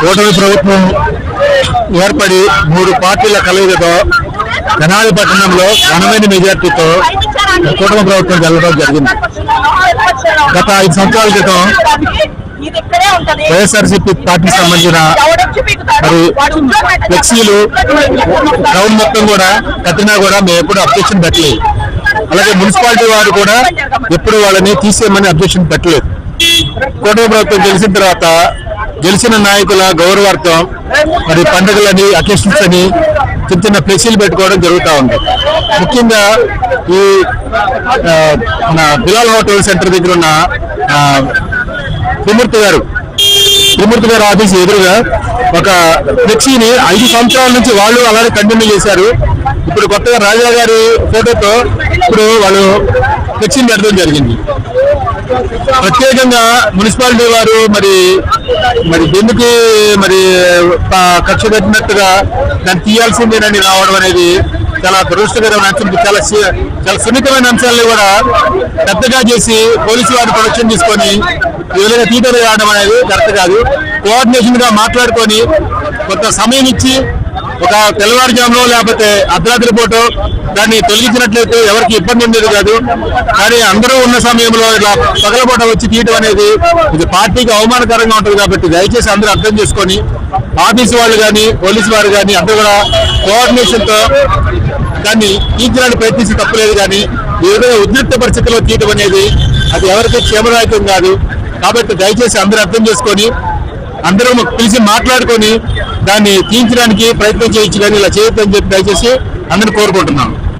కూటమి ప్రభుత్వం ఏర్పడి మూడు పార్టీల కలయికతో తెనాలి పట్టణంలో ఘనమైన మెజార్టీతో కూటమి ప్రభుత్వం గెలవడం జరిగింది. గత ఐదు సంవత్సరాల క్రితం వైఎస్ఆర్సీపీ పార్టీకి సంబంధించిన మరి ఫ్లెక్సీలు టౌన్ మొత్తం కూడా కట్టినా కూడా మేము ఎప్పుడు అబ్జెక్షన్ పెట్టలేదు. అలాగే మున్సిపాలిటీ వారు కూడా ఎప్పుడు వాళ్ళని తీసేయమని అబ్జెక్షన్ పెట్టలేదు. కూటమి ప్రభుత్వం గెలిచిన తర్వాత గెలిచిన నాయకుల గౌరవార్థం మరి పండుగలని అకేషన్స్ అని చిన్న చిన్న ఫ్లెక్సీలు పెట్టుకోవడం జరుగుతూ ఉంది. ముఖ్యంగా ఈ మన బిలాల్ హోటల్ సెంటర్ దగ్గర ఉన్న త్రిమూర్తి గారు. త్రిమూర్తి గారు ఆఫీస్ ఎదురుగా ఒక ఫ్లెక్సీని ఐదు సంవత్సరాల నుంచి వాళ్ళు అలానే కంటిన్యూ చేశారు. ఇప్పుడు కొత్తగా రాజా గారి ఫోటోతో ఇప్పుడు వాళ్ళు ఫ్లెక్సీని పెట్టడం జరిగింది. ప్రత్యేకంగా మున్సిపాలిటీ వారు మరి మరి ఎందుకు మరి ఖర్చు పెట్టినట్టుగా దాన్ని తీయాల్సిందేనని రావడం అనేది చాలా దురదృష్టకరమైన అంశం. చాలా చాలా సున్నితమైన అంశాలను కూడా పెద్దగా చేసి పోలీసు వారి ప్రొడక్షన్ తీసుకొని ఈ విధంగా తీటలు రావడం అనేది కరెక్ట్ కాదు. కోఆర్డినేషన్గా మాట్లాడుకొని కొంత సమయం ఇచ్చి ఒక తెల్లవారుజాములో లేకపోతే అర్ధరాత్రి పూట దాన్ని తొలగించినట్లయితే ఎవరికి ఇబ్బంది ఉండేది కాదు. కానీ అందరూ ఉన్న సమయంలో ఇలా పగలపూట వచ్చి తీయటం అనేది ఇది పార్టీకి అవమానకరంగా ఉంటుంది కాబట్టి దయచేసి అందరూ అర్థం చేసుకొని ఆఫీసు వాళ్ళు కానీ పోలీసు వారు కానీ అందరూ కూడా కోఆర్డినేషన్తో దాన్ని తీర్చడానికి ప్రయత్నించి తప్పలేదు కానీ ఈ విధంగా ఉద్రిక్త పరిస్థితుల్లో తీయటం అనేది అది ఎవరికి క్షేమదాయకం కాదు. కాబట్టి దయచేసి అందరూ అర్థం చేసుకొని అందరూ పిలిచి మాట్లాడుకొని దాన్ని తీయించడానికి ప్రయత్నం చేయొచ్చు కానీ ఇలా చేయొద్దని చెప్పి దయచేసి అందరిని కోరుకుంటున్నాను.